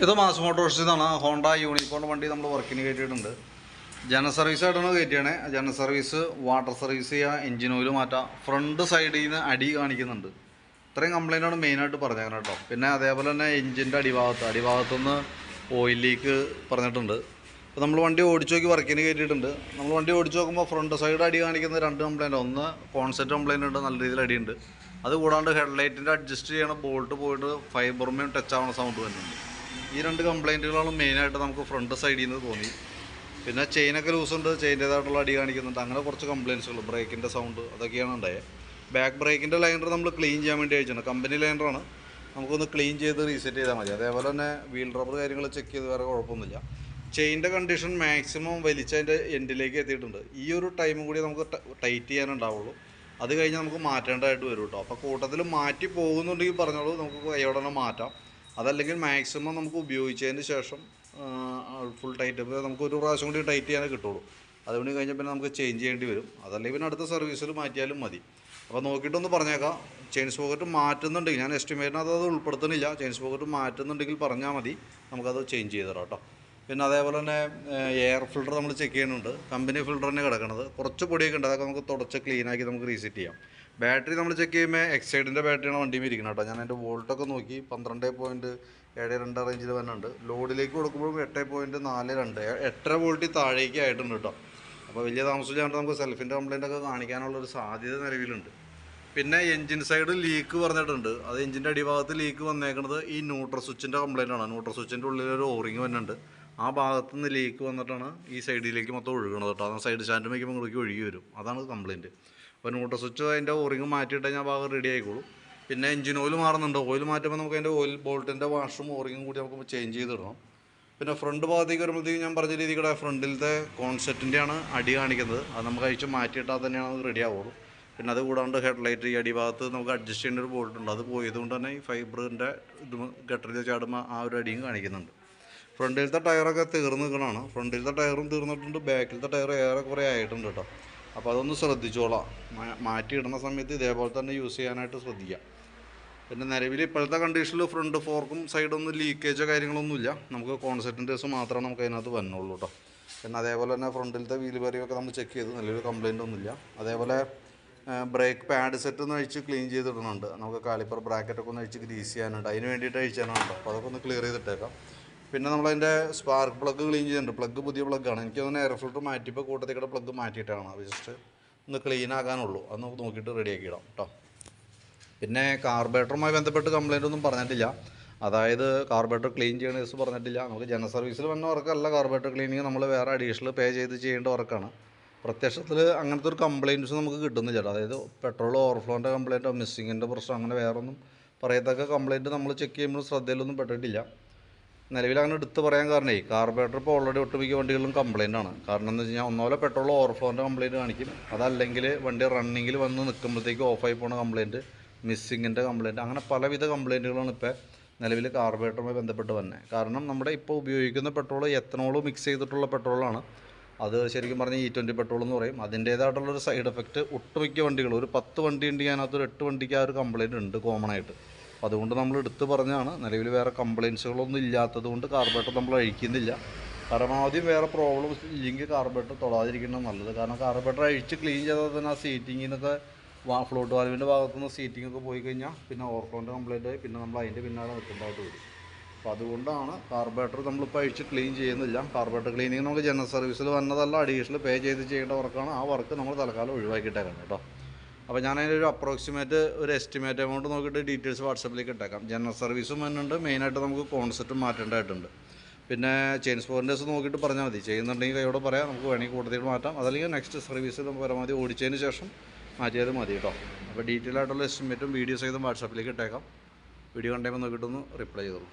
ഇത് മാസ് മോട്ടോഴ്സിൽ നിന്നാണ് ഹോണ്ട യൂണിഫോൺ വണ്ടി നമ്മൾ വർക്കിന് കയറ്റിയിട്ടുണ്ട്. ജന സർവീസ് ആയിട്ടാണ് കയറ്റിയാണ്. ജന സർവീസ് വാട്ടർ സർവീസ് ചെയ്യുക എഞ്ചിൻ ഓയിൽ മാറ്റാം. ഫ്രണ്ട് സൈഡിൽ നിന്ന് അടി കാണിക്കുന്നുണ്ട്. ഇത്രയും കംപ്ലൈന്റാണ് മെയിനായിട്ട് പറഞ്ഞേക്കണം കേട്ടോ. പിന്നെ അതേപോലെ തന്നെ എഞ്ചിന്റെ അടിഭാഗത്ത്. അടിഭാഗത്തുനിന്ന് ഓയിൽ ലീക്ക് പറഞ്ഞിട്ടുണ്ട്. അപ്പോൾ നമ്മൾ വണ്ടി ഓടിച്ചു നോക്കി വർക്കിന് കയറ്റിയിട്ടുണ്ട്. നമ്മൾ വണ്ടി ഓടിച്ചു നോക്കുമ്പോൾ ഫ്രണ്ട് സൈഡ് അടി കാണിക്കുന്ന രണ്ട് കംപ്ലൈന്റ് ഒന്ന് കോൺസെറ്റ് കംപ്ലൈന്റ് ഉണ്ട്. നല്ല രീതിയിൽ അടിയുണ്ട്. അത് കൂടാണ്ട് ഹെഡ്ലൈറ്റിന്റെ അഡ്ജസ്റ്റ് ചെയ്യണ ബോൾട്ട് പോയിട്ട് ഫൈബറുമേയും ടച്ച് ആവുന്ന സൗണ്ട് വരുന്നുണ്ട്. ഈ രണ്ട് കംപ്ലൈന്റുകളാണ് മെയിനായിട്ട് നമുക്ക് ഫ്രണ്ട് സൈഡിൽ നിന്ന് തോന്നി. പിന്നെ ചെയിനൊക്കെ ലൂസുണ്ട് ചെയിന്റേതായിട്ടുള്ള അടി കാണിക്കുന്നുണ്ട്. അങ്ങനെ കുറച്ച് കംപ്ലയിൻസുകൾ ബ്രേക്കിന്റെ സൗണ്ട് അതൊക്കെയാണ് ഉണ്ടായത് ബാക്ക് ബ്രേക്കിന്റെ ലൈനർ നമ്മൾ ക്ലീൻ ചെയ്യാൻ വേണ്ടി അയച്ചിട്ടുണ്ട് കമ്പനി ലൈനറാണ് നമുക്കൊന്ന് ക്ലീൻ ചെയ്ത് റീസെറ്റ് ചെയ്താൽ മതി. അതേപോലെ തന്നെ വീൽ റബ്ബർ കാര്യങ്ങൾ ചെക്ക് ചെയ്ത് വേറെ കുഴപ്പമൊന്നുമില്ല. ചെയിന്റെ കണ്ടീഷൻ മാക്സിമം വലിച്ചതിന്റെ എൻഡിലേക്ക് എത്തിയിട്ടുണ്ട്. ഈ ഒരു ടൈമും കൂടി നമുക്ക് ടൈറ്റ് ചെയ്യാനുണ്ടാവുള്ളൂ. അത് കഴിഞ്ഞ് നമുക്ക് മാറ്റേണ്ടതായിട്ട് വരും കേട്ടോ. അപ്പോൾ കൂട്ടത്തിൽ മാറ്റി പോകുന്നുണ്ടെങ്കിൽ പറഞ്ഞോളൂ. നമുക്ക് കൈയോടെ മാറ്റാം. അതല്ലെങ്കിൽ മാക്സിമം നമുക്ക് ഉപയോഗിച്ചതിന് ശേഷം ഫുൾ ടൈറ്റ് നമുക്ക് ഒരു പ്രാവശ്യം കൂടി ടൈറ്റ് ചെയ്യാനേ കിട്ടുള്ളൂ. അതുകൊണ്ട് കഴിഞ്ഞാൽ പിന്നെ നമുക്ക് ചേഞ്ച് ചെയ്യേണ്ടി വരും. അതല്ലെങ്കിൽ പിന്നെ അടുത്ത സർവീസിൽ മാറ്റിയാലും മതി. അപ്പോൾ നോക്കിയിട്ടൊന്ന് പറഞ്ഞേക്കാം. ചെയിൻസ് പോക്കറ്റ് മാറ്റുന്നുണ്ടെങ്കിൽ ഞാൻ എസ്റ്റിമേറ്റിനകത്ത് അത് ഉൾപ്പെടുത്തുന്നില്ല. ചെയിൻസ് പോക്കറ്റ് മാറ്റുന്നുണ്ടെങ്കിൽ പറഞ്ഞാൽ മതി. നമുക്കത് ചേഞ്ച് ചെയ്ത് തരാം കേട്ടോ പിന്നെ അതേപോലെ തന്നെ എയർ ഫിൽറ്റർ നമ്മൾ ചെക്ക് ചെയ്യുന്നുണ്ട്. കമ്പനി ഫിൽറ്റർ തന്നെ കിടക്കുന്നത് കുറച്ച് പൊടിയൊക്കെ ഉണ്ട്. അതൊക്കെ നമുക്ക് തുടച്ച് ക്ലീനാക്കി നമുക്ക് റീസെറ്റ് ചെയ്യാം. ബാറ്ററി നമ്മൾ ചെക്ക് ചെയ്യുമ്പോൾ എക്സൈഡിന്റെ ബാറ്ററിയാണ് വണ്ടിയിൽ ഇരിക്കുന്നത് കേട്ടോ. ഞാൻ അതിന്റെ വോൾട്ടൊക്കെ നോക്കി പന്ത്രണ്ട് പോയിന്റ് ഏഴ് രണ്ട് റേഞ്ചിൽ വരുന്നുണ്ട് ലോഡിലേക്ക് കൊടുക്കുമ്പോഴും എട്ട് പോയിന്റ് നാല് രണ്ട് എട്ടര വോൾട്ടിൽ താഴേക്ക് ആയിട്ടുണ്ട് കേട്ടോ. അപ്പോൾ വലിയ താമസിച്ചാണ്ട് നമുക്ക് സെൽഫിന്റെ കംപ്ലൈന്റ് ഒക്കെ കാണിക്കാനുള്ളൊരു സാധ്യത നിലവിലുണ്ട്. പിന്നെ എൻജിൻ സൈഡ് ലീക്ക് പറഞ്ഞിട്ടുണ്ട്. അത് എഞ്ചിന്റെ അടിഭാഗത്ത് ലീക്ക് വന്നേക്കുന്നത് ഈ ന്യൂട്രൽ സ്വിച്ചിന്റെ കംപ്ലൈന്റ് ആണ്. ന്യൂട്രൽ സ്വിച്ചിന്റെ ഉള്ളിൽ ഒരു ഓറിങ് വരുന്നുണ്ട് ആ ഭാഗത്ത് നിന്ന് ലേക്ക് വന്നിട്ടാണ് ഈ സൈഡിലേക്ക് മൊത്തം ഒഴുകണത് കേട്ടോ. ആ സൈഡ് സ്റ്റാൻഡ് വയ്ക്കുമ്പോൾ ഇങ്ങോട്ടേക്ക് ഒഴുകി വരും. അതാണ് കംപ്ലയിന്റ് അപ്പോൾ ന്യൂട്രൽ സ്വിച്ച് അതിന്റെ ഓറിങ് മാറ്റിയിട്ട് ആ ഭാഗം റെഡി ആയിക്കോളും. പിന്നെ എഞ്ചിൻ ഓയിൽ മാറുന്നുണ്ട്. ഓയിൽ മാറ്റുമ്പോൾ നമുക്ക് അതിന്റെ ഓയിൽ ബോൾട്ടിന്റെ വാഷും ഓറിങ്ങും കൂടി നമുക്ക് ചേഞ്ച് ചെയ്തിടണം പിന്നെ ഫ്രണ്ട് ഭാഗത്തേക്ക് വരുമ്പോഴത്തേക്കും ഞാൻ പറഞ്ഞ രീതിയുടെ ഫ്രണ്ടിലത്തെ കോൺസെപ്റ്റിന്റെയാണ് അടി കാണിക്കുന്നത്. അത് നമുക്ക് അഴിച്ച് മാറ്റിയിട്ടാൽ തന്നെയാണ് അത് റെഡി ആവുള്ളൂ. പിന്നെ അത് കൂടാണ്ട് ഹെഡ്ലൈറ്റ് ഈ അടിഭാഗത്ത് നമുക്ക് അഡ്ജസ്റ്റ് ചെയ്യേണ്ട ഒരു ബോൾട്ടുണ്ട് അത് പോയതുകൊണ്ട് തന്നെ ഈ ഫൈബറിന്റെ ഇത് ഗട്ടറിൽ ചാടുമ്പോൾ ആ ഒരു അടിയും കാണിക്കുന്നുണ്ട്. ഫ്രണ്ടിലത്തെ ടയറൊക്കെ തീർന്നു നിൽക്കണതാണ്. ഫ്രണ്ടിലത്തെ ടയറും തീർന്നിട്ടുണ്ട് ബാക്കിലത്തെ ടയർ ഏറെ കുറേ ആയിട്ടുണ്ട് കേട്ടോ. അപ്പോൾ അതൊന്ന് ശ്രദ്ധിച്ചോളാം. മാറ്റി ഇടുന്ന സമയത്ത് ഇതേപോലെ തന്നെ യൂസ് ചെയ്യാനായിട്ട് ശ്രദ്ധിക്കാം. പിന്നെ നിലവിൽ ഇപ്പോഴത്തെ കണ്ടീഷനിൽ ഫ്രണ്ട് ഫോർക്കും സൈഡൊന്നും ലീക്കേജോ കാര്യങ്ങളൊന്നുമില്ല നമുക്ക് കോൺസെൻട്രേഴ്സ് മാത്രമേ നമുക്ക് അതിനകത്ത് വന്നുള്ളൂ കേട്ടോ. പിന്നെ അതേപോലെ തന്നെ ഫ്രണ്ടിലത്തെ വീൽ പരിയൊക്കെ നമ്മൾ ചെക്ക് ചെയ്ത്. നല്ലൊരു കംപ്ലയിന്റ് ഒന്നുമില്ല. അതേപോലെ ബ്രേക്ക് പാഡ് സെറ്റ് ഒന്ന് അഴിച്ച് ക്ലീൻ ചെയ്തിടുന്നുണ്ട്. നമുക്ക് കാലിപ്പർ ബ്രാക്കറ്റൊക്കെ ഒന്ന് അഴിച്ച് ഗ്രീസ് ചെയ്യാനുണ്ട്. അതിന് വേണ്ടിയിട്ട് അഴിച്ചാണ് അപ്പോൾ അതൊക്കെ ഒന്ന് ക്ലിയർ ചെയ്തിട്ടേക്കാം. പിന്നെ നമ്മളതിന്റെ സ്പാർക്ക് പ്ലഗ് ക്ലീൻ ചെയ്യുന്നുണ്ട് പ്ലഗ് പുതിയ പ്ലഗ്ഗാണ് എനിക്ക് തോന്നുന്നു എയർ ഫിൽട്ടർ മാറ്റിയപ്പോൾ കൂട്ടത്തിൽ കൂടെ പ്ലഗ് മാറ്റിയിട്ടാണ്. അത് ജസ്റ്റ് ഒന്ന് ക്ലീൻ ആകാനുള്ളൂ അത് നമുക്ക് നോക്കിയിട്ട് റെഡിയാക്കി ഇടാം കേട്ടോ പിന്നെ കാർബേറ്ററുമായി ബന്ധപ്പെട്ട് കംപ്ലൈന്റ് ഒന്നും പറഞ്ഞിട്ടില്ല. അതായത് കാർബേറ്റർ ക്ലീൻ ചെയ്യണ കേസ് പറഞ്ഞിട്ടില്ല. നമുക്ക് ജന സർവീസിൽ വന്ന വർക്കല്ല കാർബേറ്റർ ക്ലീനിങ് നമ്മൾ വേറെ അഡീഷണൽ പേ ചെയ്ത് ചെയ്യേണ്ട വർക്കാണ് പ്രത്യക്ഷത്തിൽ അങ്ങനത്തെ ഒരു കംപ്ലയിന്റ്സ് നമുക്ക് കിട്ടുന്നില്ല കേട്ടോ. അതായത് പെട്രോൾ ഓവർഫ്ലോന്റെ കംപ്ലയിന്റോ മിസ്സിങ്ങിന്റെ പ്രശ്നം അങ്ങനെ വേറൊന്നും പറയത്തക്ക കംപ്ലയിന്റ് നമ്മൾ ചെക്ക് ചെയ്യുമ്പോൾ ശ്രദ്ധയിലൊന്നും പെട്ടിട്ടില്ല. നിലവിൽ അങ്ങനെ എടുത്ത് പറയാൻ കാരണേ കാർബറേറ്റർ ഇപ്പോൾ ഓൾറെഡി ഒട്ടുമിക്ക വണ്ടികളിലും കംപ്ലൈന്റ് ആണ്. കാരണം എന്ന് വെച്ച് കഴിഞ്ഞാൽ ഒന്നോലെ പെട്രോൾ ഓവർഫ്ലോന്റെ കംപ്ലൈന്റ് കാണിക്കും. അതല്ലെങ്കിൽ വണ്ടി റണ്ണിങ്ങിൽ വന്ന് നിൽക്കുമ്പോഴത്തേക്ക് ഓഫായി പോകുന്ന കംപ്ലൈന്റ് മിസ്സിങ്ങിന്റെ കംപ്ലൈന്റ് അങ്ങനെ പലവിധ കംപ്ലൈന്റുകളാണ് ഇപ്പോൾ നിലവിൽ കാർബറേറ്ററുമായി ബന്ധപ്പെട്ട് വന്നത് കാരണം നമ്മുടെ ഇപ്പോൾ ഉപയോഗിക്കുന്ന പെട്രോൾ എത്തനോൾ മിക്സ് ചെയ്തിട്ടുള്ള പെട്രോളാണ് അത് ശരിക്കും പറഞ്ഞാൽ ഇ ട്വന്റി പെട്രോൾ എന്ന് പറയും. അതിന്റേതായിട്ടുള്ളൊരു സൈഡ് എഫക്റ്റ് ഒട്ടുമിക്ക വണ്ടികൾ ഒരു പത്ത് വണ്ടി ഉണ്ടെങ്കിൽ അതിനകത്ത് ഒരു എട്ട് വണ്ടിക്ക് ആ ഒരു കംപ്ലൈന്റ് ഉണ്ട് കോമൺ ആയിട്ട്. അപ്പോൾ അതുകൊണ്ട് നമ്മൾ എടുത്തു പറഞ്ഞാണ് നിലവിൽ വേറെ കംപ്ലയിൻസുകളൊന്നും ഇല്ലാത്തത് കൊണ്ട് കാർബേറ്റർ നമ്മൾ അഴിക്കുന്നില്ല. പരമാവധി വേറെ പ്രോബ്ലംസ് ഇല്ലെങ്കിൽ കാർബേറ്റർ തൊടാതിരിക്കുന്നത് നല്ലത്. കാരണം കാർബേറ്റർ അഴിച്ച് ക്ലീൻ ചെയ്താൽ തന്നെ ആ സീറ്റിങ്ങിനൊക്കെ വാ ഫ്ലോട്ട് വാൽവിന്റെ ഭാഗത്തുനിന്ന് സീറ്റിംഗ് ഒക്കെ പോയി കഴിഞ്ഞാൽ പിന്നെ ഓർക്കോന്റെ കംപ്ലയിന്റ് ആയി പിന്നെ നമ്മൾ അതിന്റെ പിന്നാലെ നിൽക്കേണ്ടതായിട്ട് വരും. അപ്പോൾ അതുകൊണ്ടാണ് കാർബേറ്റർ നമ്മളിപ്പോൾ അഴിച്ച് ക്ലീൻ ചെയ്യുന്നില്ല. കാർബേറ്റർ ക്ലീനിങ് നമുക്ക് ജനറൽ സർവീസിൽ വന്നതല്ല അഡീഷണൽ പേ ചെയ്ത് ചെയ്യേണ്ട വർക്കാണ് ആ വർക്ക് നമ്മൾ തൽക്കാലം ഒഴിവാക്കിയിട്ടേക്കണം കേട്ടോ. അപ്പോൾ ഞാൻ അതിന്റെ അപ്രോക്സിമേറ്റ് ഒരു എസ്റ്റിമേറ്റ് എമൗണ്ട് നോക്കിയിട്ട് ഡീറ്റെയിൽസ് വാട്സപ്പിലേക്ക് ഇട്ടേക്കാം. ജനറൽ സർവീസും വരുന്നുണ്ട്. മെയിനായിട്ട് നമുക്ക് കോൺസെപ്റ്റ് മാറ്റേണ്ടതായിട്ടുണ്ട്. പിന്നെ ചെയിൻസ് സ്പോറിന്റെസ് നോക്കിയിട്ട് പറഞ്ഞാൽ മതി. ചെയ്യുന്നുണ്ടെങ്കിൽ കൈയോടെ പറയാം. നമുക്ക് വേണമെങ്കിൽ കൂടുതൽ മാറ്റാം. അതല്ലെങ്കിൽ നെക്സ്റ്റ് സർവീസിൽ പരമാവധി ഓടിച്ചതിന് ശേഷം മാറ്റിയാലും മതി കേട്ടോ. അപ്പോൾ ഡീറ്റെയിൽ ആയിട്ടുള്ള എസ്റ്റിമേറ്റും വീഡിയോ സഹിതം വാട്സപ്പിലേക്ക് ഇട്ടേക്കാം. വീഡിയോ കണ്ടേമ്പോൾ നോക്കിയിട്ടൊന്ന് റിപ്ലൈ ചെയ്തോളൂ.